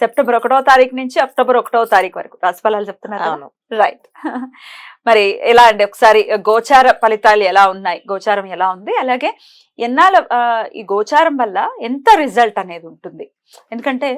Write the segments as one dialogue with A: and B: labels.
A: September ఒకటో తారీఖు నుంచి అక్టోబర్ ఒకటో తారీఖు వరకు. రాశిఫలాలు చెప్తున్నారు రైట్ మరి ఎలా అండి? ఒకసారి గోచార ఫలితాలు ఎలా ఉన్నాయి? గోచారం ఎలా ఉంది? అలాగే ఎన్నాళ్ళ ఈ గోచారం వల్ల ఎంత రిజల్ట్ అనేది ఉంటుంది? ఎందుకంటే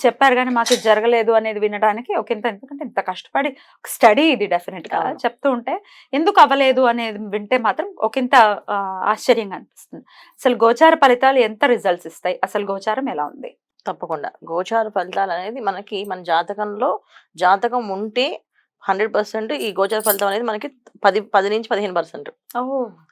A: చెప్పారు కానీ మాకు ఇది జరగలేదు అనేది వినడానికి ఒక ఇంత ఎందుకంటే ఇంత కష్టపడి స్టడీ ఇది డెఫినెట్గా
B: అవును.
A: చెప్తూ ఉంటే ఎందుకు అవ్వలేదు అనేది వింటే మాత్రం ఒకంత ఆ, ఆశ్చర్యంగా అనిపిస్తుంది. అసలు గోచార ఫలితాలు ఎంత రిజల్ట్స్ ఇస్తాయి? అసలు గోచారం ఎలా ఉంది?
B: తప్పకుండా. గోచార ఫలితాలు అనేది మనకి మన జాతకంలో జాతకం ఉంటే హండ్రెడ్ పర్సెంట్ ఈ గోచార ఫలితం అనేది మనకి పది పది నుంచి పదిహేను పర్సెంట్.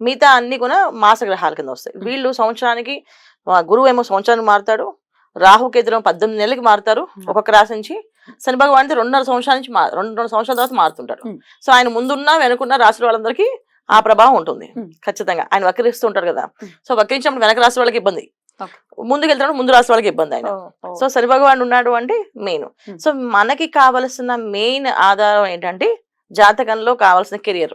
B: మిగతా అన్ని కూడా మాస గ్రహాల కింద వస్తాయి. వీళ్ళు సంవత్సరానికి గురువు ఏమో సంవత్సరానికి మారుతాడు రాహు కేతులు పద్దెనిమిది నెలలకి మారుతారు. ఒక్కొక్క రాశి నుంచి శని భగవాన్ రెండున్నర సంవత్సరాల నుంచి మా- రెండు రెండు సంవత్సరాల తర్వాత మారుతుంటారు
A: మ్మ్.
B: సో ఆయన ముందున్న వెనుకున్న రాశుల వాళ్ళందరికీ ఆ ప్రభావం ఉంటుంది. ఖచ్చితంగా ఆయన వక్రిస్తూ ఉంటారు కదా. సో వక్రించినప్పుడు వెనక రాశి వాళ్ళకి ఇబ్బంది. ముందుకు వెళ్తున్నప్పుడు ముందు రాశి వాళ్ళకి ఇబ్బంది ఆయన సో శని భగవాన్ ఉన్నాడు అంటే మెయిన్. సో మనకి కావలసిన మెయిన్ ఆధారం ఏంటంటే జాతకంలో కావాల్సిన కెరియర్.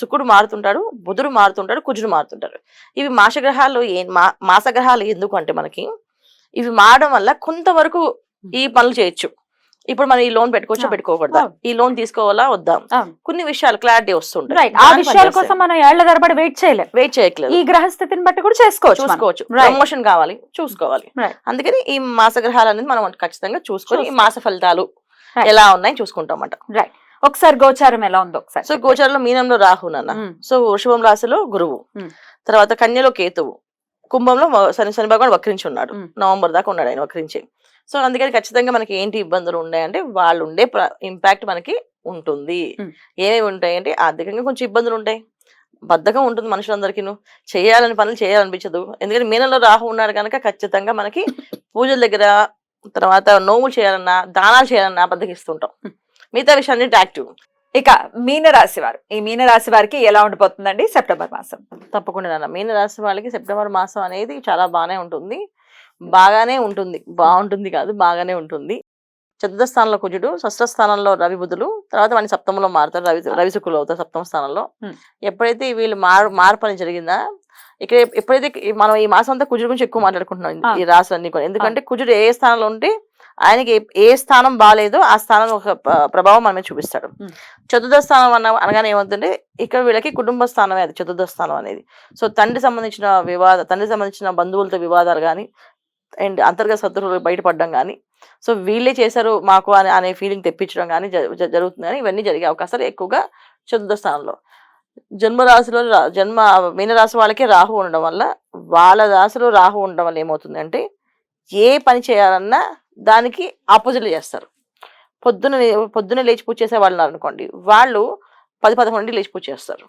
B: శుక్రుడు మారుతుంటాడు బుధుడు మారుతుంటాడు కుజుడు మారుతుంటాడు. ఇవి మాస గ్రహాలు ఏ మా మాస గ్రహాలు ఎందుకు అంటే మనకి ఇవి మారడం వల్ల కొంతవరకు ఈ పనులు చేయొచ్చు. ఇప్పుడు మనం ఈ లోన్ పెట్టుకోవచ్చా పెట్టుకోకూడదా. ఈ లోన్ తీసుకోవాలా వద్దా. కొన్ని విషయాలు క్లారిటీ వస్తుంటాయి.
A: రైట్ ఆ విషయాల కోసం మనం ఏళ్ళ తరబడి వెయిట్ చేయలేం.
B: వెయిట్ చేయట్లేదు.
A: ఈ గ్రహస్థితిని బట్టి కూడా చేసుకోవచ్చు.
B: చూసుకోవచ్చు. ప్రమోషన్ కావాలి చూసుకోవాలి. అందుకని ఈ మాస గ్రహాలు అనేది మనం ఖచ్చితంగా చూసుకొని ఈ మాస ఫలితాలు. ఎలా ఉన్నాయి చూసుకుంటాం అన్నమాట.
A: ఒకసారి గోచారం ఎలా ఉందో ఒకసారి
B: సో గోచారంలో మీనంలో రాహు నాన్న. సో వృషభం రాశిలో గురువు. తర్వాత కన్యలో కేతువు. కుంభంలో శని శని భగవాన్ వక్రించి ఉన్నాడు. నవంబర్ దాకా ఉన్నాడు ఆయన వక్రించి. సో అందుకని ఖచ్చితంగా మనకి ఏంటి ఇబ్బందులు ఉన్నాయంటే వాళ్ళు ఉండే ఇంపాక్ట్ మనకి ఉంటుంది.
A: మ్మ్.
B: ఏమేమి ఉంటాయంటే ఆర్థికంగా కొంచెం ఇబ్బందులు ఉంటాయి. బద్ధకం ఉంటుంది మనుషులందరికీ చేయాలని పనులు చేయాలనిపించదు. ఎందుకంటే మీనంలో రాహు ఉన్నాడు కనుక ఖచ్చితంగా మనకి పూజల దగ్గర తర్వాత నోములు చేయాలన్నా దానాలు చేయాలన్నా బద్దకిస్తుంటాం. మిగతా విషయాన్ని యాక్టివ్
A: ఇక మీన రాశి వారు. ఈ మీన రాశి వారికి ఎలా ఉండిపోతుందండి? సెప్టెంబర్ మాసం.
B: తప్పకుండా నాన్న. మీన రాశి వాళ్ళకి సెప్టెంబర్ మాసం అనేది చాలా బాగానే ఉంటుంది. బాగానే ఉంటుంది. బాగుంటుంది కాదు బాగానే ఉంటుంది. చతుర్థ స్థానంలో కుజుడు షష్ఠ స్థానంలో రవి బుధులు తర్వాత వాడిని సప్తమంలో మారుతారు. రవి రవి శుక్రులు అవుతారు సప్తమ స్థానంలో. ఎప్పుడైతే వీళ్ళు మార్ మార్పు అని జరిగిందా? ఇక్కడ ఎప్పుడైతే మనం ఈ మాసం అంతా కుజుడు గురించి ఎక్కువ మాట్లాడుకుంటున్నాం. ఈ రాశులన్నీ కూడా. ఎందుకంటే కుజుడు ఏ స్థానంలో ఉంటే ఆయనకి ఏ- స్థానం బాగాలేదో ఆ స్థానం ఒక ప్రభావం మన మీద చూపిస్తాడు. చతుర్థ స్థానం అన్న అనగానే ఏమవుతుందంటే ఇక్కడ వీళ్ళకి కుటుంబ స్థానమే అది చతుర్థ స్థానం అనేది. సో తండ్రి సంబంధించిన వివాద తండ్రి సంబంధించిన బంధువులతో వివాదాలు కానీ అండ్ అంతర్గత శత్రువులు బయటపడడం కానీ సో వీళ్ళే చేశారు మాకు అనే అనే ఫీలింగ్ తెప్పించడం కానీ జరుగుతుంది కానీ ఇవన్నీ జరిగే అవకాశాలు ఎక్కువగా చతుర్థ స్థానంలో. జన్మరాశిలో జన్మ మీనరాశి వాళ్ళకి రాహు ఉండడం వల్ల వాళ్ళ రాశిలో రాహు ఉండడం వల్ల ఏమవుతుందంటే ఏ పని చేయాలన్నా దానికి ఆపోజిట్లు చేస్తారు. పొద్దున పొద్దున లేచి పూజ చేసే వాళ్ళు అనుకోండి వాళ్ళు పది పదకొండు లేచి పూజ చేస్తారు.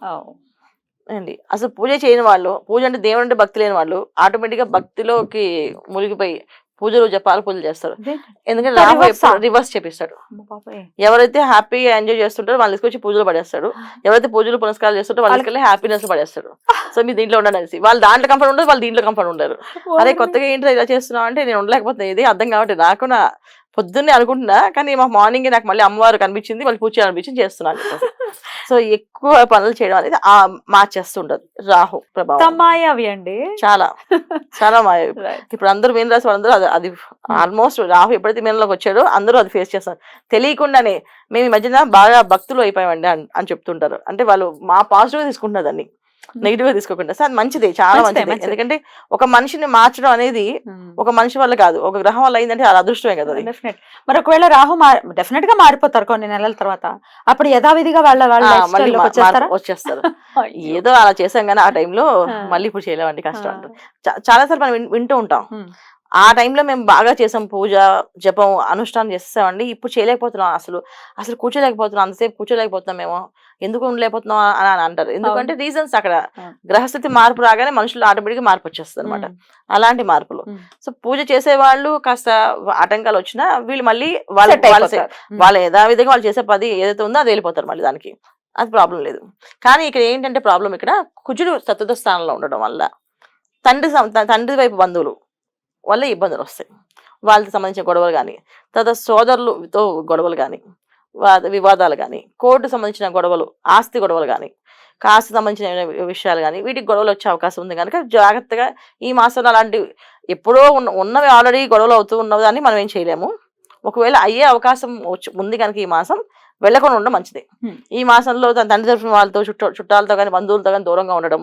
B: అండి అసలు పూజ చేయని వాళ్ళు పూజ అంటే దేవుడు అంటే భక్తి లేని వాళ్ళు ఆటోమేటిక్గా భక్తిలోకి మునిగిపోయి పూజలు జపాలు పూజలు చేస్తారు. ఎందుకంటే రాహు
A: ఆ?
B: రివర్స్ చేపిస్తాడు. ఎవరైతే హ్యాపీగా ఎంజాయ్ చేస్తుంటారో వాళ్ళు తీసుకొచ్చి పూజలు పడేస్తాడు. ఎవరైతే పూజలు పునస్కారాలు చేస్తుంటారో వాళ్ళకి వెళ్ళి హ్యాపీనెస్ పడేస్తాడు. సో మీరు దీంట్లో అనేసి. వాళ్ళు దాంట్లో కంఫర్ట్ ఉండదు వాళ్ళు దీంట్లో కంఫర్ట్ ఉండరు అరే కొత్తగా ఏంటి ఇలా చేస్తున్నావు అంటే నేను ఉండలేకపోతే ఇది అర్థం కాబట్టి నాకు నా పొద్దున్నే అనుకుంటున్నా కానీ మా మార్నింగ్ నాకు మళ్ళీ అమ్మవారు కనిపించింది మళ్ళీ పూజ చేయాలనిపించింది చేస్తున్నాను. సో ఎక్కువ పనులు చేయడం అనేది ఆ మార్చేస్తుంటది. రాహు ప్రభావం.
A: తమ్మాయి అవి అండి?
B: చాలా. చాలా మాయ
A: Right.
B: ఇప్పుడు అందరూ మీన రాసి వాళ్ళందరూ అది అది ఆల్మోస్ట్ రాహు ఎప్పుడైతే మీనలోకి వచ్చాడో అందరూ అది ఫేస్ చేస్తారు. తెలియకుండానే మేము ఈ మధ్యన బాగా భక్తులు అయిపోయామండి అని చెప్తుంటారు. అంటే వాళ్ళు మా పాజిటివ్ తీసుకుంటున్నారు దాన్ని. నెగిటివ్గా తీసుకోకుండా. సార్ మంచిది చాలా
A: మంచిదే.
B: ఎందుకంటే ఒక మనిషిని మార్చడం అనేది ఒక మనిషి వల్ల కాదు. ఒక గ్రహం వల్ల అయిందంటే అది అదృష్టమే కదా
A: డెఫినెట్ మరి ఒకవేళ రాహు డెఫినెట్గా మారిపోతారు కొన్ని నెలల తర్వాత. అప్పుడు యథావిధిగా వాళ్ళ వాళ్ళ వచ్చేస్తారా?
B: ఏదో అలా చేసాం కానీ ఆ టైంలో. మళ్ళీ ఇప్పుడు చేయలేమండి కష్టం చాలా సార్లు మనం వింటూ ఉంటాం. ఆ టైంలో మేము బాగా చేసాం పూజ జపం అనుష్ఠానం చేస్తామండి ఇప్పుడు చేయలేకపోతున్నాం అసలు. అసలు కూర్చోలేకపోతున్నాం. అంతసేపు కూర్చోలేకపోతున్నాం మేము. ఎందుకు ఉండలేకపోతున్నాం అని అంటారు. ఎందుకంటే రీజన్స్ అక్కడ. గ్రహస్థితి మార్పు రాగానే మనుషులు ఆటోమేటిక్ మార్పు వచ్చేస్తుంది అనమాట. అలాంటి మార్పులు. సో పూజ చేసే వాళ్ళు కాస్త ఆటంకాలు వచ్చినా వీళ్ళు మళ్ళీ వాళ్ళ వాళ్ళ యథావిధిగా వాళ్ళు చేసే పది ఏదైతే ఉందో అది వెళ్ళిపోతారు మళ్ళీ దానికి. అది ప్రాబ్లం లేదు. కానీ ఇక్కడ ఏంటంటే ప్రాబ్లం ఇక్కడ కుజుడు చతుర్థ స్థానంలో ఉండడం వల్ల. తండ్రి తండ్రి వైపు బంధువులు. వల్ల ఇబ్బందులు వస్తాయి. వాళ్ళకి సంబంధించిన గొడవలు కానీ తర్వాత సోదరులతో గొడవలు కానీ వాద వివాదాలు కానీ కోర్టు సంబంధించిన గొడవలు ఆస్తి గొడవలు కానీ కాస్త సంబంధించిన విషయాలు కానీ వీటికి గొడవలు వచ్చే అవకాశం ఉంది. కనుక జాగ్రత్తగా ఈ మాసంలో అలాంటి ఎప్పుడో ఉన్న ఉన్నవి ఆల్రెడీ గొడవలు అవుతూ ఉన్నదాన్ని మనం ఏం చేయలేము. ఒకవేళ అయ్యే అవకాశం వచ్చి- ఉంది కనుక ఈ మాసం వెళ్ళకుండా ఉండడం మంచిది. ఈ మాసంలో తన తండ్రి తరఫున వాళ్ళతో చుట్ట చుట్టాలతో కానీ బంధువులతో కానీ దూరంగా ఉండడం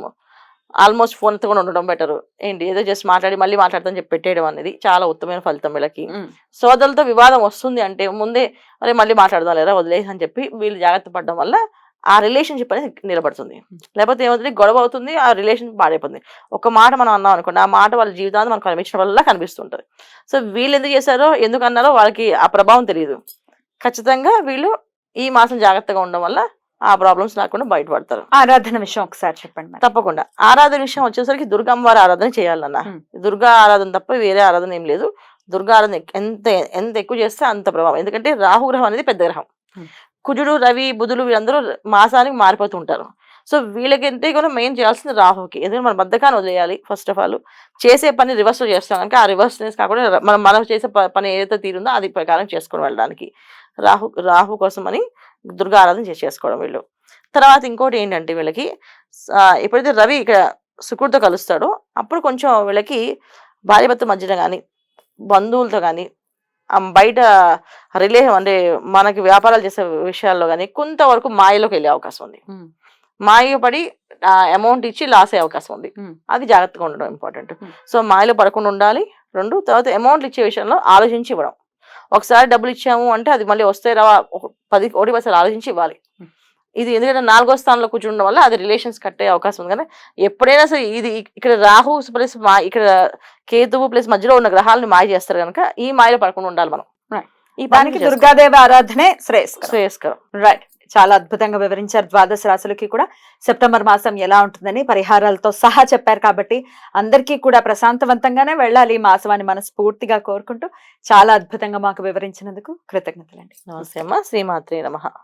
B: ఆల్మోస్ట్ ఫోన్ ఎత్తుకొని ఉండడం బెటర్. ఏంటి? ఏదో జస్ట్ మాట్లాడి మళ్ళీ మాట్లాడతాను చెప్పి పెట్టేయడం అనేది చాలా ఉత్తమమైన ఫలితం వీళ్ళకి. సోదరులతో వివాదం వస్తుంది అంటే ముందే అరే మళ్ళీ మాట్లాడదాం లేదా వదిలేసి అని చెప్పి వీళ్ళు జాగ్రత్త పడడం వల్ల ఆ రిలేషన్షిప్ అనేది నిలబడుతుంది. లేకపోతే ఏమవుతుంది? గొడవ అవుతుంది ఆ రిలేషన్ పాడైపోతుంది. ఒక మాట మనం అన్నాం అనుకోండి ఆ మాట వాళ్ళ జీవితాన్ని మనకు కనిపించడం వల్ల కనిపిస్తుంటుంది. సో వీళ్ళు ఎందుకు చేశారో ఎందుకు అన్నారో వాళ్ళకి ఆ ప్రభావం తెలియదు. ఖచ్చితంగా వీళ్ళు ఈ మాసం జాగ్రత్తగా ఉండడం వల్ల ఆ ప్రాబ్లమ్స్ రాకుండా బయటపడతారు.
A: ఆరాధన విషయం ఒకసారి చెప్పండి
B: తప్పకుండా. ఆరాధన విషయం వచ్చేసరికి దుర్గా అమ్మవారి ఆరాధన చేయాలన్న. దుర్గా ఆరాధన తప్ప వేరే ఆరాధన ఏం లేదు. దుర్గా ఆరాధన ఎంత ఎంత ఎక్కువ చేస్తే అంత ప్రభావం. ఎందుకంటే రాహు గ్రహం అనేది పెద్ద గ్రహం. కుజుడు రవి బుధులు వీళ్ళందరూ మాసానికి మారిపోతూ ఉంటారు. సో వీళ్ళకి ఎంత కూడా మెయిన్ చేయాల్సింది రాహుకి ఎందుకంటే మన బద్దకాన్ని వదిలేయాలి ఫస్ట్ ఆఫ్ ఆల్ చేసే పని రివర్స్ చేస్తాం. కనుక ఆ రివర్స్ కాకుండా మనం మనం చేసే పని ఏదైతే తీరుందో అది ప్రకారం చేసుకొని వెళ్ళడానికి. రాహు రాహు కోసం అని దుర్గా ఆరాధన చేసి చేసుకోవడం వీళ్ళు తర్వాత ఇంకోటి ఏంటంటే వీళ్ళకి ఎప్పుడైతే రవి ఇక్కడ శుక్రుడితో కలుస్తాడో అప్పుడు కొంచెం వీళ్ళకి భార్యభర్త మధ్యన కానీ బంధువులతో కానీ బయట రిలే అంటే మనకి వ్యాపారాలు చేసే విషయాల్లో కానీ కొంతవరకు మాయలోకి వెళ్ళే అవకాశం ఉంది
A: ఉమ్.
B: మాయ పడి అమౌంట్ ఇచ్చి లాస్ అయ్యే అవకాశం ఉంది. అది జాగ్రత్తగా ఉండడం ఇంపార్టెంట్. సో మాయలో పడకుండా ఉండాలి రెండు తర్వాత అమౌంట్లు ఇచ్చే విషయంలో ఆలోచించి ఇవ్వడం ఒకసారి డబ్బులు ఇచ్చాము అంటే అది మళ్ళీ వస్తే రావా ఒక పది ఒకటి పైసలు ఆలోచించి ఇవ్వాలి. ఇది ఎందుకంటే నాలుగో స్థానంలో కూర్చుండడం వల్ల అది రిలేషన్స్ కట్టే అవకాశం ఉంది. కానీ ఎప్పుడైనా సరే ఇది ఇక్కడ రాహు ప్లస్ మా ఇక్కడ కేతువు ప్లస్ మధ్యలో ఉన్న గ్రహాలను మాయ చేస్తారు కనుక ఈ మాయలో పడకుండా ఉండాలి మనం. ఈ
A: దానికి దుర్గాదేవి ఆరాధనే శ్రేయస్కరం.
B: శ్రేయస్కరం.
A: రైట్ చాలా అద్భుతంగా వివరించారు. ద్వాదశ రాశులకి కూడా సెప్టెంబర్ మాసం ఎలా ఉంటుందని పరిహారాలతో సహా చెప్పారు కాబట్టి అందరికీ కూడా ప్రశాంతవంతంగానే వెళ్ళాలి ఈ మాసం అని మనస్ఫూర్తిగా కోరుకుంటూ చాలా అద్భుతంగా మాకు వివరించినందుకు కృతజ్ఞతలండి.
B: నమస్తే అమ్మ. శ్రీమాత్రి నమ.